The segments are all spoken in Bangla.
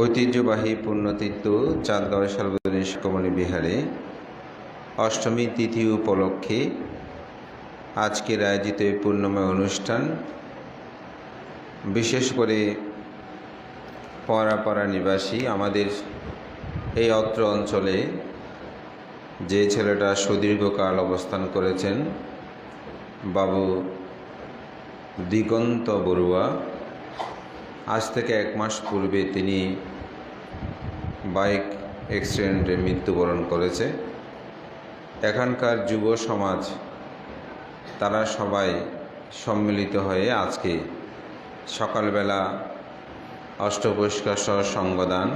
ঐতিহ্যবাহী পুণ্যতীর্থ চাঁদগাঁও সার্বজনীন শিক্ষামণি বিহারে অষ্টমী তিথি উপলক্ষে আজকের আয়োজিত এই পূর্ণময় অনুষ্ঠান, বিশেষ করে পরাপাড়া নিবাসী আমাদের এই অত্র অঞ্চলে যে ছেলেটা সুদীর্ঘকাল অবস্থান করেছেন, বাবু দিগন্ত বড়ুয়া। আজ থেকে এক মাস পূর্বে তিনি বাইক অ্যাক্সিডেন্টে মৃত্যুবরণ করেছে। এখানকার যুব সমাজ, তারা সবাই সম্মিলিত হয়ে আজকে সকালবেলা অষ্টপরিষ্কার সহ সঙ্গদান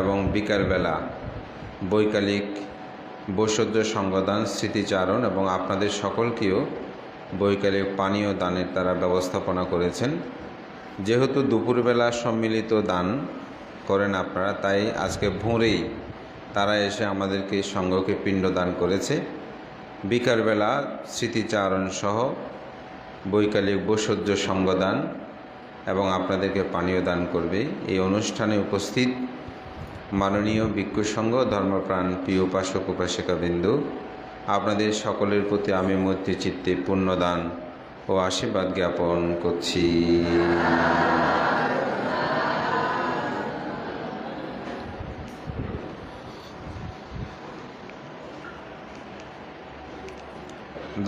এবং বিকালবেলা বৈকালিক বৈষদ্য সঙ্গদান স্মৃতিচারণ এবং আপনাদের সকলকেও বৈকালিক পানীয় দানের তারা ব্যবস্থাপনা করেছেন। যেহেতু দুপুরবেলা সম্মিলিত দান করেন আপনারা, তাই আজকে ভোরেই তারা এসে আমাদেরকে সঙ্ঘকে পিণ্ডদান করেছে। বিকালবেলা স্মৃতিচারণ সহ বৈকালিক বৈশুদ্ধ সঙ্গদান এবং আপনাদেরকে পানীয় দান করবে। এই অনুষ্ঠানে উপস্থিত মাননীয় ভিক্ষু সংঘ ধর্মপ্রাণ, প্রিয় উপাসক, উপাসিকাবৃন্দ, আপনাদের সকলের প্রতি আমি মৈত্রী চিত্তে পুণ্যদান ও আশীর্বাদ জ্ঞাপন করছি।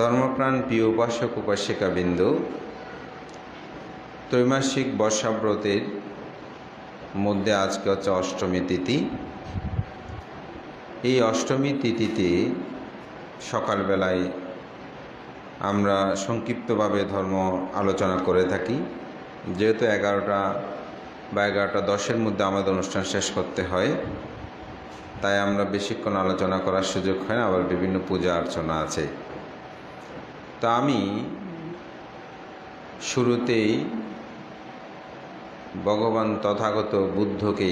ধর্মপ্রাণ প্রিয় উপাসক উপাসিকা বিন্দু ত্রৈমাসিক বর্ষাব্রতের মধ্যে আজকে হচ্ছে অষ্টমী তিথি। এই অষ্টমী তিথিতে সকালবেলায় আমরা সংক্ষিপ্তভাবে ধর্ম আলোচনা করে থাকি। যেহেতু এগারোটা বা এগারোটা দশের মধ্যে আমাদের অনুষ্ঠান শেষ করতে হয়, তাই আমরা বেশিক্ষণ আলোচনা করার সুযোগ হয় না, আবার বিভিন্ন পূজা অর্চনা আছে। তা আমি শুরুতেই ভগবান তথাগত বুদ্ধকে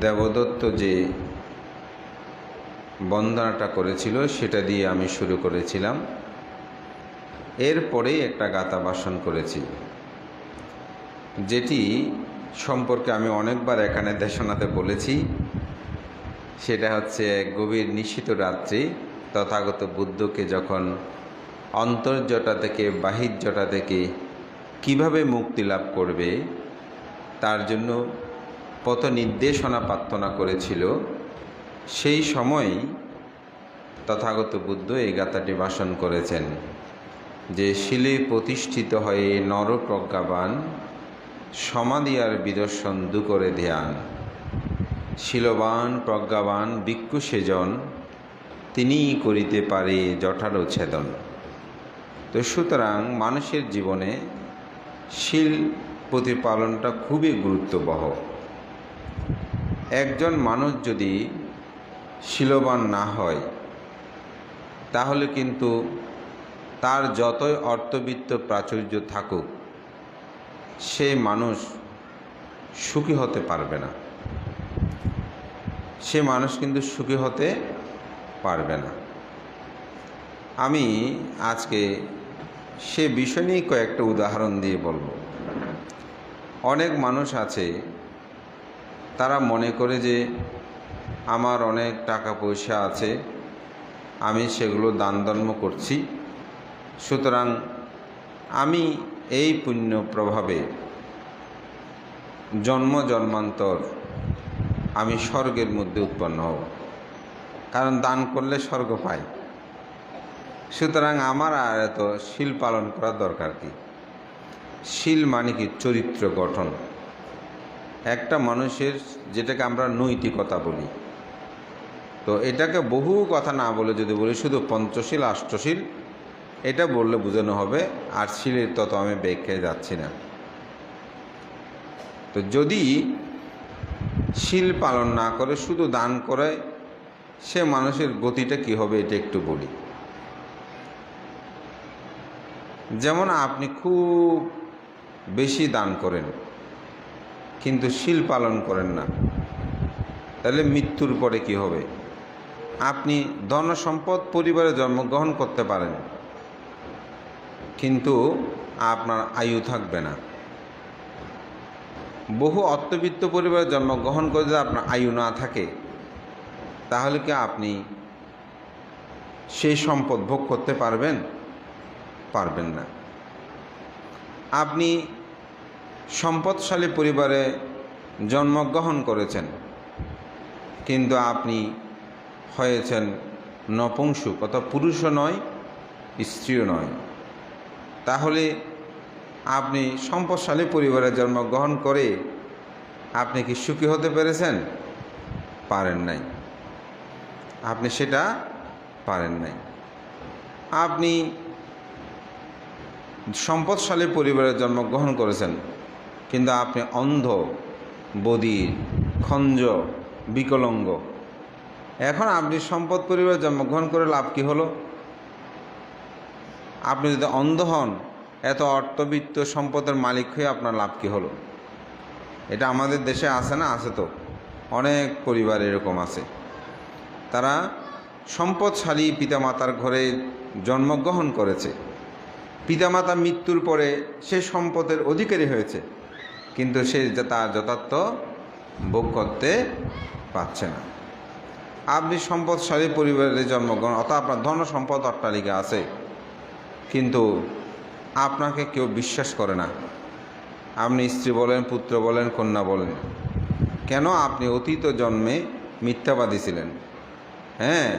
দেবদত্ত যে বন্দনাটা করেছিল, সেটা দিয়ে আমি শুরু করেছিলাম। এরপরেই একটা গাতা বাসন করেছি, যেটি সম্পর্কে আমি অনেকবার এখানে দেশনাতে বলেছি। সেটা হচ্ছে, গভীর নিশিত রাত্রি, তথাগত বুদ্ধকে যখন অন্তর্জটা থেকে, বাহির্জটা থেকে কীভাবে মুক্তি লাভ করবে, তার জন্য পথ নির্দেশনা প্রার্থনা করেছিল। সেই সময় তথাগত বুদ্ধ এই গাথাটি ভাষণ করেছেন যে শিলে প্রতিষ্ঠিত হয়ে নরপ্রজ্ঞাবান সমাধি আর বিদর্শন দু করে ধ্যান। শিলবান প্রজ্ঞাবান ভিক্ষু সেজন, তিনিই করিতে পারে জঠারও ছেদন। তো সুতরাং মানুষের জীবনে শিল প্রতিপালনটা খুবই গুরুত্ববহ। একজন মানুষ যদি শিলবান না হয়, তাহলে কিন্তু তার যতই অর্থবিত্ত প্রাচুর্য থাকুক, সে মানুষ সুখী হতে পারবে না। সে মানুষ কিন্তু সুখী হতে পারবে না। আমি আজকে সে বিষয় নিয়ে কয়েকটা উদাহরণ দিয়ে বলব। অনেক মানুষ আছে, তারা মনে করে যে আমার অনেক টাকা পয়সা আছে, আমি সেগুলো দান ধর্ম করছি। সুতরাং আমি এই পুণ্য প্রভাবে জন্ম, জন্মান্তর আমি স্বর্গের মধ্যে উৎপন্ন হব। কারণ দান করলে স্বর্গ পাই। সুতরাং আমার আর এত শিল পালন করার দরকার কি? শিল মানে কি? চরিত্র গঠন। একটা মানুষের যেটাকে আমরা নৈতিকতা বলি তো এটাকে বহু কথা না বলে যদি বলি, শুধু পঞ্চশীল, আষ্টশীল, এটা বললে বোঝানো হবে, আর শিলের তত আমি ব্যাখ্যায় যাচ্ছি না। তো যদি শিল পালন না করে, শুধু দান করে, সে মানুষের গতিটা কি হবে, এটা একটু বলি। যেমন আপনি খুব বেশি দান করেন, কিন্তু শিল পালন করেন না, তাহলে মৃত্যুর পরে কি হবে? আপনি ধন সম্পদ পরিবারে জন্মগ্রহণ করতে পারেন। কিন্তু আপনার আয়ু থাকবে না। বহু অর্থবিত্ত পরিবারে জন্মগ্রহণ করে যদি আপনার আয়ু না থাকে, তাহলে কি আপনি সেই সম্পদ ভোগ করতে পারবেন? পারবেন না। আপনি সম্পদশালী পরিবারে জন্মগ্রহণ করেছেন, কিন্তু আপনি হয়েছেন নপুংসুক অর্থাৎ পুরুষও নয়, স্ত্রীও নয়। তাহলে আপনি সম্পদশালী পরিবারে জন্মগ্রহণ করে আপনি কি সুখী হতে পেরেছেন? পারেন নাই। আপনি সেটা পারেন নাই। আপনি সম্পদশালী পরিবারে জন্মগ্রহণ করেছেন, কিন্তু আপনি অন্ধ বদির খঞ্জ, বিকলঙ্গ এখন আপনি সম্পদ পরিবারে জন্মগ্রহণ করে লাভ কি হলো? আপনি যদি অন্ধ হন, এত অর্থবিত্ত সম্পদের মালিক হয়ে আপনার লাভ কি হলো? এটা আমাদের দেশে আছে না? আছে তো। অনেক পরিবার এরকম আছে। তারা সম্পদশালী পিতামাতার ঘরে জন্মগ্রহণ করেছে। পিতামাতা মৃত্যুর পরে সে সম্পদের অধিকারী হয়েছে। কিন্তু সে তার যথার্থ ভোগ করতে পারছে না। আপনি সম্পদশালী পরিবারে জন্মগ্রহণ, অর্থাৎ আপনার ধন সম্পদ অট্টালিকা আছে। কিন্তু আপনাকে কেউ বিশ্বাস করে না। আপনি স্ত্রী বলেন, পুত্র বলেন, কন্যা বলেন। কেন আপনি অতীত জন্মে মিথ্যাবাদী ছিলেন? হ্যাঁ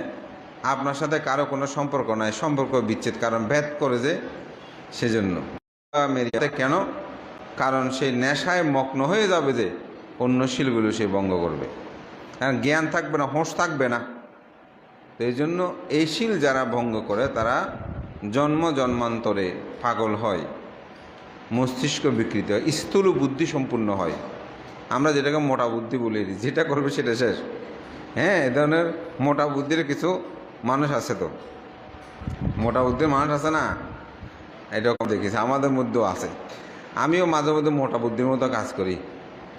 আপনার সাথে কারও কোনো সম্পর্ক নাই, সম্পর্ক বিচ্ছেদ, কারণ ভেদ করে যে সেজন্য। কেন? কারণ সেই নেশায় মগ্ন হয়ে যাবে যে অন্য শিলগুলো সে ভঙ্গ করবে। কারণ জ্ঞান থাকবে না, হোঁশ থাকবে না। তো এই জন্য এই শিল যারা ভঙ্গ করে, তারা জন্ম জন্মান্তরে পাগল হয়, মস্তিষ্ক বিকৃত হয়, স্থূল বুদ্ধি সম্পূর্ণ হয়। আমরা যেটাকে মোটা বুদ্ধি বলি, যেটা করবে সেটা শেষ। হ্যাঁ এ ধরনের মোটা বুদ্ধির কিছু মানুষ আছে তো। মোটা বুদ্ধির মানুষ আছে না? এরকম দেখেছি আমাদের মধ্যেও আছে। আমিও মাঝে মধ্যে মোটা বুদ্ধির মতো কাজ করি।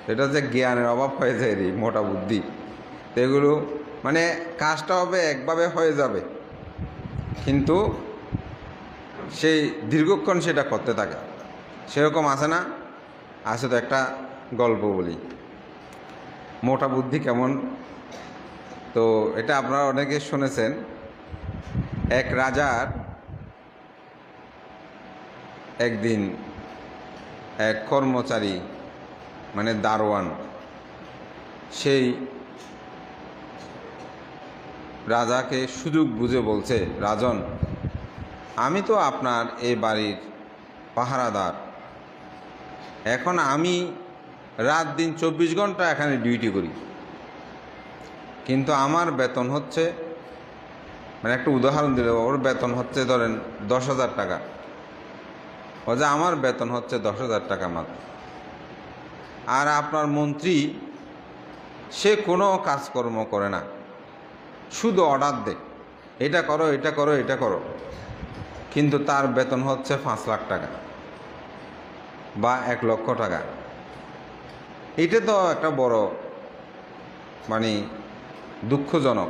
এটা হচ্ছে জ্ঞানের অভাব হয়ে যায় রে, মোটা বুদ্ধি। এগুলো মানে কাজটা হবে একভাবে হয়ে যাবে। কিন্তু সেই দীর্ঘক্ষণ সেটা করতে থাকে। সেরকম আছে না? আছে তো একটা গল্প বলি। মোটা বুদ্ধি কেমন? তো এটা আপনারা অনেকে শুনেছেন, এক রাজার একদিন এক কর্মচারী মানে দারোয়ান, সেই রাজাকে সুযোগ বুঝে বলছে, রাজন, আমি তো আপনার এই বাড়ির পাহারাদার। এখন আমি রাত দিন চব্বিশ ঘণ্টা এখানে ডিউটি করি। কিন্তু আমার বেতন হচ্ছে মানে একটা উদাহরণ দিলে ওর বেতন হচ্ছে ধরেন দশ হাজার টাকা। ও যে আমার বেতন হচ্ছে দশ হাজার টাকা মাত্র। আর আপনার মন্ত্রী, সে কোনো কাজকর্ম করে না। শুধু অর্ডার দেয় এটা করো এটা করো এটা করো। কিন্তু তার বেতন হচ্ছে পাঁচ লাখ টাকা বা এক লক্ষ টাকা। এটা তো একটা বড় মানে দুঃখজনক।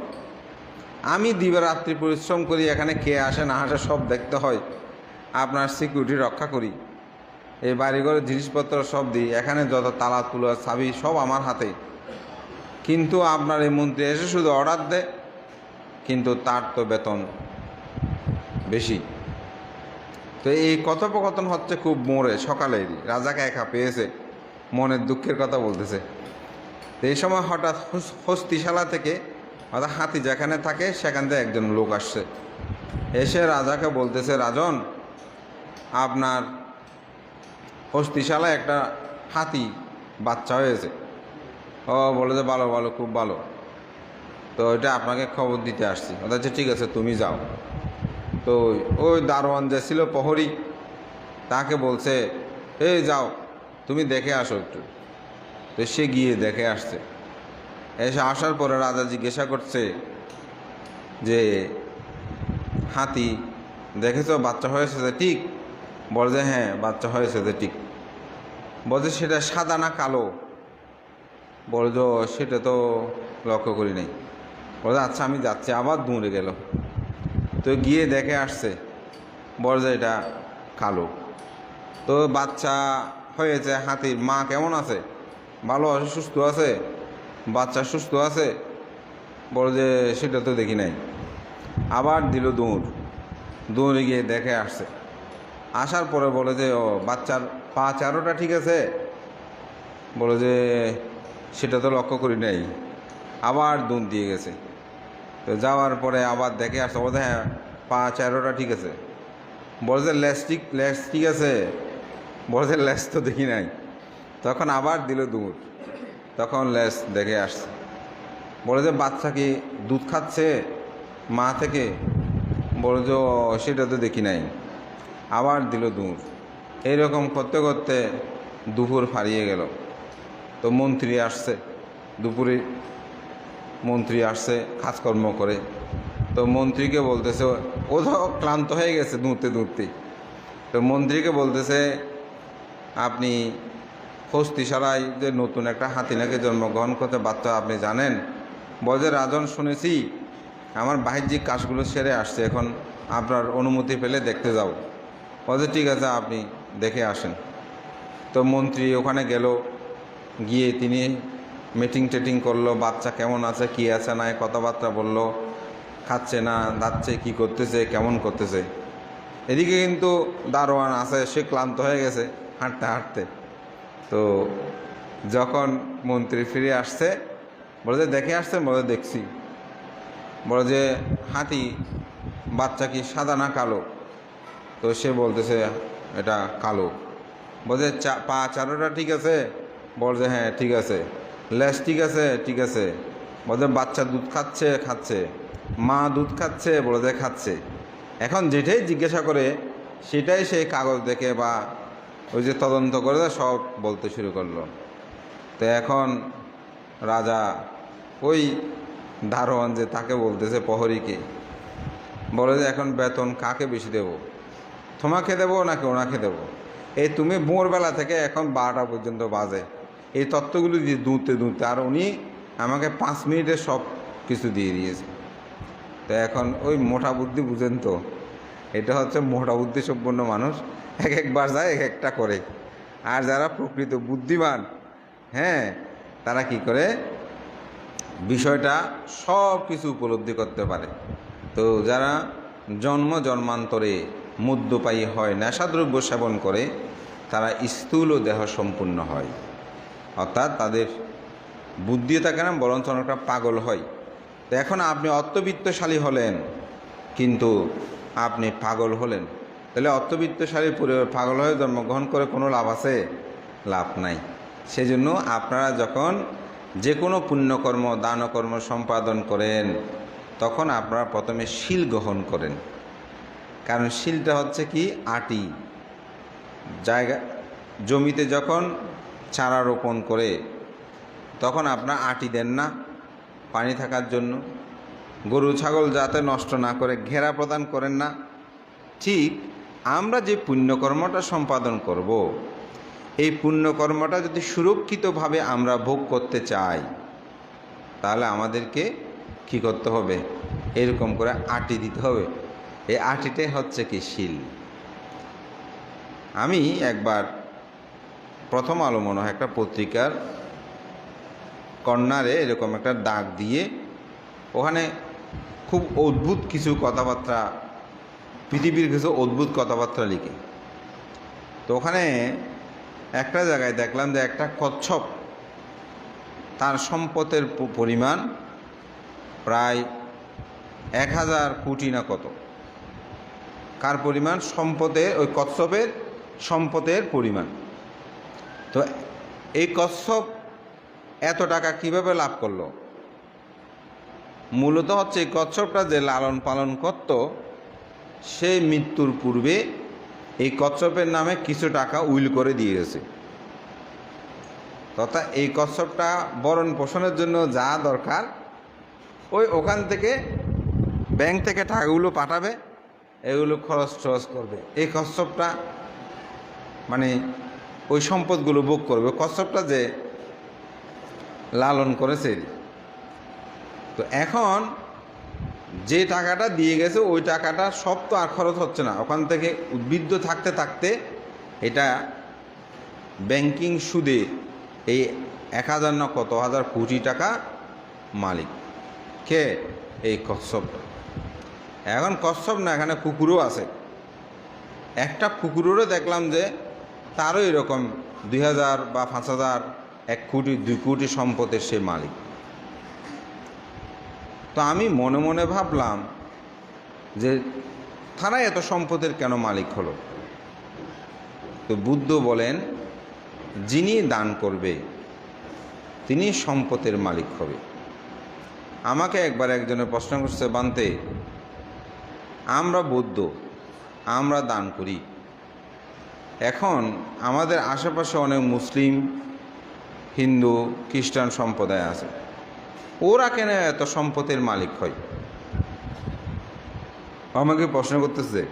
আমি দিবারাত্রি পরিশ্রম করি, এখানে কে আসে না আসে সব দেখতে হয়। আপনার সিকিউরিটি রক্ষা করি। এই বাড়িঘরের জিনিসপত্র সব দিই। এখানে যত তালা, তুলা, চাবি সব আমার হাতে। কিন্তু আপনার এই মন্ত্রী এসে শুধু অর্ডার দেয়। কিন্তু তার তো বেতন বেশি। তো এই কথোপকথন হচ্ছে খুব মোড়ে সকালেরই রাজাকে একা পেয়েছে, মনের দুঃখের কথা বলতেছে। তো এই সময় হঠাৎ হস্তিশালা থেকে অর্থাৎ হাতি যেখানে থাকে, সেখান থেকে একজন লোক আসছে। এসে রাজাকে বলতেছে, রাজন, আপনার হস্তিশালায় একটা হাতি বাচ্চা হয়েছে। ও বলে যে, ভালো ভালো, খুব ভালো। তো এটা আপনাকে খবর দিতে আসছি। অথচ ঠিক আছে, তুমি যাও। তো ওই দারোয়ান যে ছিল প্রহরী, তাকে বলছে, এই যাও, তুমি দেখে আসো একটু। তো সে গিয়ে দেখে আসছে। এসে আসার পরে রাজা জিজ্ঞাসা করছে যে, হাতি, দেখেছ, বাচ্চা হয়েছে যে ঠিক? বলে যে হ্যাঁ বাচ্চা হয়েছে যে ঠিক। বলছে, সেটা সাদা না কালো? বলে যে সেটা তো লক্ষ্য করি নাই। বলে আচ্ছা আমি যাচ্ছি। আবার দৌড়ে গেল। তো গিয়ে দেখে আসছে এটা কালো। তো বাচ্চা হয়েছে হাতির, মা, কেমন আছে? ভালো আছে, সুস্থ আছে। বাচ্চা সুস্থ আছে? বলে যে সেটা তো দেখি নাই। আবার দিল দৌড়। দৌড়ে গিয়ে দেখে আসছে। আসার পরে বলে যে, ও, বাচ্চার পা চারোটা ঠিক আছে? বলে যে, সেটা তো লক্ষ্য করি নাই। আবার দুধ দিয়ে গেছে। তো যাওয়ার পরে আবার দেখে আসছে বলতে হ্যাঁ পা চারোটা ঠিক আছে। বলে যে লেস ঠিক আছে। বলে যে লেস তো দেখি নাই। তখন আবার দিল দুধ। তখন লেস দেখে আসছে। বলে যে বাচ্চা কি দুধ খাচ্ছে? মা থেকে। বলে যে সেটা তো দেখি নাই। আবার দিল দুধ। এইরকম করতে করতে দুপুর ফারিয়ে গেল। তো মন্ত্রী আসছে দুপুরে। মন্ত্রী আসছে, কাজকর্ম করে। তো মন্ত্রীকে বলতেছে, ও তো ক্লান্ত হয়ে গেছে দুঁতে দুঁতে তো মন্ত্রীকে বলতেছে, আপনি হস্তিসারায় যে নতুন একটা হাতিনাকে জন্মগ্রহণ করতে বাচ্চা আপনি জানেন? বলে রাজন শুনেছি, আমার বাহ্যিক কাজগুলো সেরে আসছে, এখন আপনার অনুমতি পেলে দেখতে যাও বলছে, ঠিক আছে, আপনি দেখে আসেন। তো মন্ত্রী ওখানে গেল, গিয়ে তিনি মিটিং টেটিং করল, বাচ্চা কেমন আছে, কি আছে না কথাবার্তা বলল, খাচ্ছে না যাচ্ছে কি করতেছে, কেমন করতেছে। এদিকে কিন্তু দারোয়ান আছে, সে ক্লান্ত হয়ে গেছে হাঁটতে হাঁটতে। তো যখন মন্ত্রী ফিরে আসছে, বলে যে, দেখে আসছে বলে, দেখছি। বলে যে, হাতি, বাচ্চা কি সাদা না কালো? তো সে বলতেছে, এটা কালো। বলছে পা, চারোটা ঠিক আছে? বলছে হ্যাঁ ঠিক আছে। লেস, ঠিক আছে ঠিক আছে। বলছে বাচ্চা দুধ খাচ্ছে খাচ্ছে। মা দুধ খাচ্ছে বলে দেয় খাচ্ছে। এখন যেটাই জিজ্ঞাসা করে, সেটাই সেই কাগজ দেখে বা ওই যে তদন্ত করে সব বলতে শুরু করল। তো এখন রাজা ওই দারোয়ান যে তাকে বলতেছে প্রহরীকে, বলে যে এখন বেতন কাকে বেশি দেব? তোমাকে দেবো নাকি ওনাকে দেবো? এই তুমি ভোরবেলা থেকে এখন বারোটা পর্যন্ত বাজে। এই তত্ত্বগুলি দিয়ে দুঁতে দুঁতে আর উনি আমাকে পাঁচ মিনিটে সব কিছু দিয়ে দিয়েছে। তো এখন ওই মোটা বুদ্ধি বুঝেন তো, এটা হচ্ছে মোটা বুদ্ধি সম্পন্ন মানুষ, এক একবার যায়, এক একটা করে। আর যারা প্রকৃত বুদ্ধিমান হ্যাঁ তারা কি করে? বিষয়টা সব কিছু উপলব্ধি করতে পারে। তো যারা জন্ম জন্মান্তরে মদ্যপায়ী হয়, নেশাদ্রব্য সেবন করে, তারা স্থূল দেহ সম্পূর্ণ হয়। অর্থাৎ তাদের বুদ্ধিও থাকে না বরঞ্চ অনেকটা পাগল হয়। তো এখন আপনি অর্থবিত্তশালী হলেন, কিন্তু আপনি পাগল হলেন। তাহলে অর্থবিত্তশালী পাগল হয়ে জন্মগ্রহণ করে কোনো লাভ আছে? লাভ নাই। সেজন্য আপনারা যখন যে কোনো পুণ্যকর্ম, দানকর্ম সম্পাদন করেন, তখন আপনারা প্রথমে শিল গ্রহণ করেন। কারণ শিলটা হচ্ছে কি? আটি। জায়গা জমিতে যখন চারা রোপণ করে তখন আপনার আটি দেন না পানি থাকার জন্য। গরু, ছাগল যাতে নষ্ট না করে, ঘেরা প্রদান করেন না। ঠিক আমরা যে পুণ্যকর্মটা সম্পাদন করব। এই পুণ্যকর্মটা যদি সুরক্ষিতভাবে আমরা ভোগ করতে চাই, তাহলে আমাদেরকে কি করতে হবে? এরকম করে আটি দিতে হবে। এই আটিটাই হচ্ছে কি শিল। আমি একবার প্রথম আলো মনে হয় একটা পত্রিকার কর্নারে এরকম একটা দাগ দিয়ে ওখানে খুব অদ্ভুত কিছু কথাবার্তা, পৃথিবীর কিছু অদ্ভুত কথাবার্তা লিখে। তো ওখানে একটা জায়গায় দেখলাম যে একটা কচ্ছপ তার সম্পদের পরিমাণ প্রায় এক হাজার কোটি না কত। কার পরিমাণ? সম্পদের, ওই কচ্ছপের সম্পদের পরিমাণ। তো এই কচ্ছপ এত টাকা কীভাবে লাভ করল? মূলত হচ্ছে এই কচ্ছপটা যে লালন পালন করত সে মৃত্যুর পূর্বে এই কচ্ছপের নামে কিছু টাকা উইল করে দিয়েছে তথা এই কচ্ছপটা বরণ পোষণের জন্য যা দরকার, ওই ওখান থেকে ব্যাংক থেকে টাকাগুলো পাঠাবে, এগুলো খরচ টরচ করবে। এই কচ্ছপটা মানে ওই সম্পদগুলো ভোগ করবে। কচ্ছপটা যে লালন করেছে তো এখন যে টাকাটা দিয়ে গেছে, ওই টাকাটা সব তো আর খরচ হচ্ছে না। ওখান থেকে উদ্বৃদ্ধ থাকতে থাকতে এটা ব্যাংকিং সুদে এই এক হাজার না কত, হাজার কোটি টাকা মালিক। কে? এই কচ্ছপ। এখন কচ্ছপ না, এখানে কুকুরও আছে। একটা কুকুরেরও দেখলাম যে তারও এরকম দুই হাজার বা পাঁচ হাজার এক কোটি, দুই কোটি সম্পদের সে মালিক। তো আমি মনে মনে ভাবলাম যে তারা এত সম্পদের কেন মালিক হলো? তো বুদ্ধ বলেন, যিনি দান করবে, তিনি সম্পদের মালিক হবে। আমাকে একবার একজনের প্রশ্ন করছে, বানতে, আমরা বৌদ্ধ, আমরা দান করি। এখন আমাদের আশেপাশে অনেক মুসলিম, হিন্দু, খ্রিস্টান সম্প্রদায় আছে। ওরা কেন এত সম্পদের মালিক হয়? আমাকে প্রশ্ন করতেছে?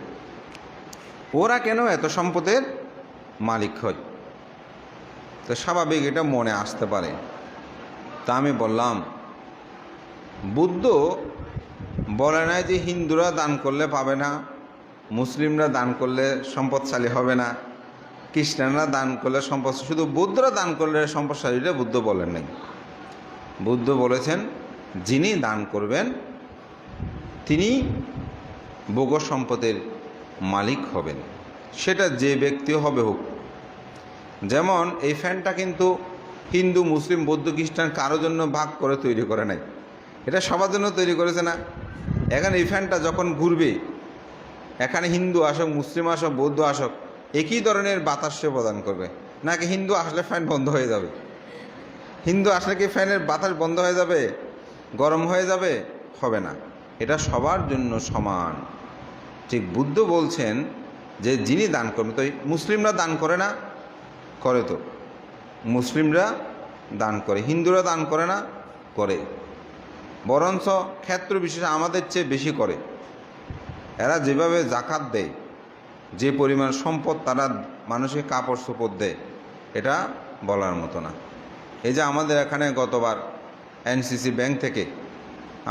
ওরা কেন এত সম্পদের মালিক হয়? তো স্বাভাবিক এটা মনে আসতে পারে। তা আমি বললাম, বুদ্ধ বলে নাই যে হিন্দুরা দান করলে পাবে না, মুসলিমরা দান করলে সম্পদশালী হবে না। খ্রিস্টানরা দান করলে সম্পদ, শুধু বৌদ্ধরা দান করলে সম্পদশালীরা বুদ্ধ বলেন নাই। বুদ্ধ বলেছেন, যিনি দান করবেন, তিনি ভোগ সম্পদের মালিক হবেন। সেটা যে ব্যক্তিও হবে হোক। যেমন এই ফ্যানটা কিন্তু হিন্দু, মুসলিম, বৌদ্ধ, খ্রিস্টান কারোর জন্য ভাগ করে তৈরি করে নাই। এটা সবার জন্য তৈরি করেছে না। এখন এই ফ্যানটা যখন ঘুরবে, এখানে হিন্দু আসক, মুসলিম আসক, বৌদ্ধ আসক একই ধরনের বাতাস সে প্রদান করবে। নাকি হিন্দু আসলে ফ্যান বন্ধ হয়ে যাবে? হিন্দু আসলে কি ফ্যানের বাতাস বন্ধ হয়ে যাবে? গরম হয়ে যাবে? হবে না। এটা সবার জন্য সমান। ঠিক বুদ্ধ বলছেন যে যিনি দান করবেন তো মুসলিমরা দান করে না? করে তো। মুসলিমরা দান করে, হিন্দুরা দান করে না? করে। বরঞ্চ ক্ষেত্র বিশেষে আমাদের চেয়ে বেশি করে। এরা যেভাবে জাকাত দেয় যে পরিমাণ সম্পদ তারা মানুষকে কাপড় চোপড় দেয়, এটা বলার মতো না। এই যে আমাদের এখানে গতবার এনসিসি ব্যাংক থেকে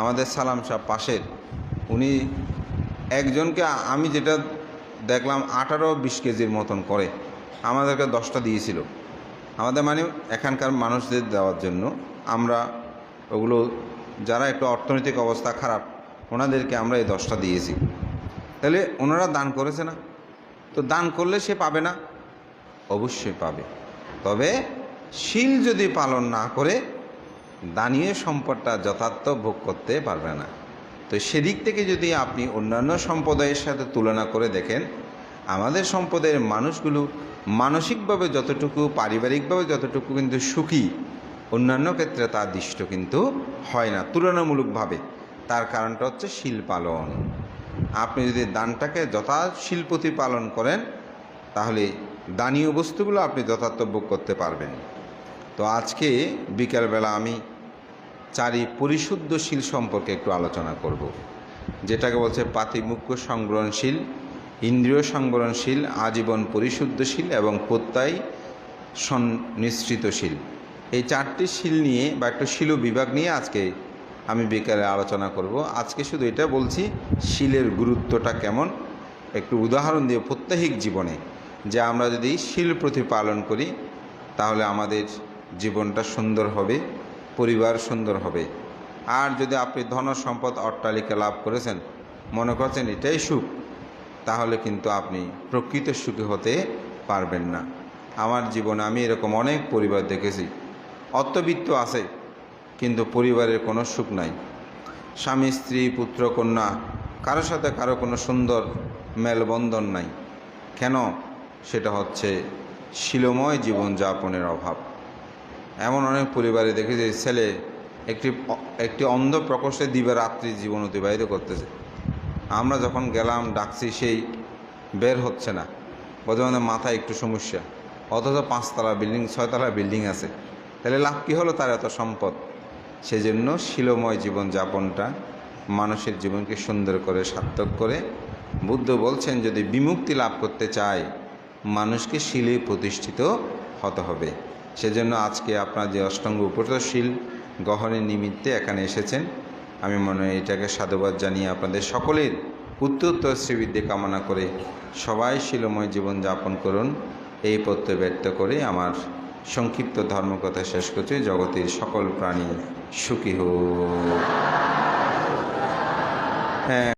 আমাদের সালাম সাহ পাশের, উনি একজনকে আমি যেটা দেখলাম আঠারো বিশ কেজির মতন করে আমাদেরকে দশটা দিয়েছিল। আমাদের মানে এখানকার মানুষদের দেওয়ার জন্য আমরা ওগুলো, যারা একটু অর্থনৈতিক অবস্থা খারাপ, ওনাদেরকে আমরা এই দশটা দিয়েছি। তাহলে ওনারা দান করেছে না? তো দান করলে সে পাবে না? অবশ্যই পাবে। তবে শিল যদি পালন না করে, দানীয় সম্পদটা যথার্থ ভোগ করতে পারবে না। তো সেদিক থেকে যদি আপনি অন্যান্য সম্প্রদায়ের সাথে তুলনা করে দেখেন, আমাদের সম্প্রদায়ের মানুষগুলো মানসিকভাবে যতটুকু, পারিবারিকভাবে যতটুকু কিন্তু সুখী, অন্যান্য ক্ষেত্রে তার দৃষ্ট কিন্তু হয় না, তুলনামূলকভাবে। তার কারণটা হচ্ছে শিল পালন। আপনি যদি দানটাকে যথাশীল প্রতিপালন করেন, তাহলে দানীয় বস্তুগুলো আপনি যথার্থ ভোগ করতে পারবেন। তো আজকে বিকালবেলা আমি চারি পরিশুদ্ধশীল সম্পর্কে একটু আলোচনা করব, যেটাকে বলছে পাতিমুখ্য সংগ্রহণশীল, ইন্দ্রিয় সংবরণশীল আজীবন পরিশুদ্ধশীল এবং প্রত্যয় সন্নিশ্চিতশীল এই চারটি শিল নিয়ে বা একটু শিল বিভাগ নিয়ে আজকে আমি বিকালে আলোচনা করব। আজকে শুধু এটা বলছি, শিলের গুরুত্বটা কেমন? একটু উদাহরণ দিয়ে প্রত্যাহিক জীবনে, যে আমরা যদি শিল প্রতিপালন করি, তাহলে আমাদের জীবনটা সুন্দর হবে, পরিবার সুন্দর হবে। আর যদি আপনি ধন সম্পদ অট্টালিকা লাভ করেছেন, মনে করছেন এটাই সুখ, তাহলে কিন্তু আপনি প্রকৃত সুখী হতে পারবেন না। আমার জীবনে আমি এরকম অনেক পরিবার দেখেছি। অর্থবিত্ত আছে কিন্তু পরিবারের কোনো সুখ নাই। স্বামী, স্ত্রী, পুত্র, কন্যা কারোর সাথে কারও কোনো সুন্দর মেলবন্ধন নাই। কেন? সেটা হচ্ছে শিলময় জীবনযাপনের অভাব। এমন অনেক পরিবারে দেখি যে ছেলে একটি একটি অন্ধ প্রকোষ্ঠে দিবে রাত্রি জীবন অতিবাহিত করতেছে। আমরা যখন গেলাম, ডাকছি, সেই বের হচ্ছে না। বর্তমানে মাথায় একটু সমস্যা। অথচ পাঁচতলা বিল্ডিং, ছয়তলা বিল্ডিং আছে। তাহলে লাভ কী হলো তার এত সম্পদ? সেজন্য শিলময় জীবনযাপনটা মানুষের জীবনকে সুন্দর করে, সার্থক করে। বুদ্ধ বলছেন, যদি বিমুক্তি লাভ করতে চায় মানুষকে শিলে প্রতিষ্ঠিত হতে হবে। সেজন্য আজকে আপনার যে অষ্টঙ্গ উপরশীল গহনের নিমিত্তে এখানে এসেছেন, আমি মনে হয় এটাকে সাধুবাদ জানিয়ে আপনাদের সকলের উত্তরোত্তর শ্রীবৃদ্ধি কামনা করে সবাই শিলময় জীবন যাপন করুন। এই প্রত্যয় ব্যক্ত করে আমার সংক্ষিপ্ত ধর্মকথা শেষ করছি। জগতের সকল প্রাণী সুখী হোক। হ্যাঁ।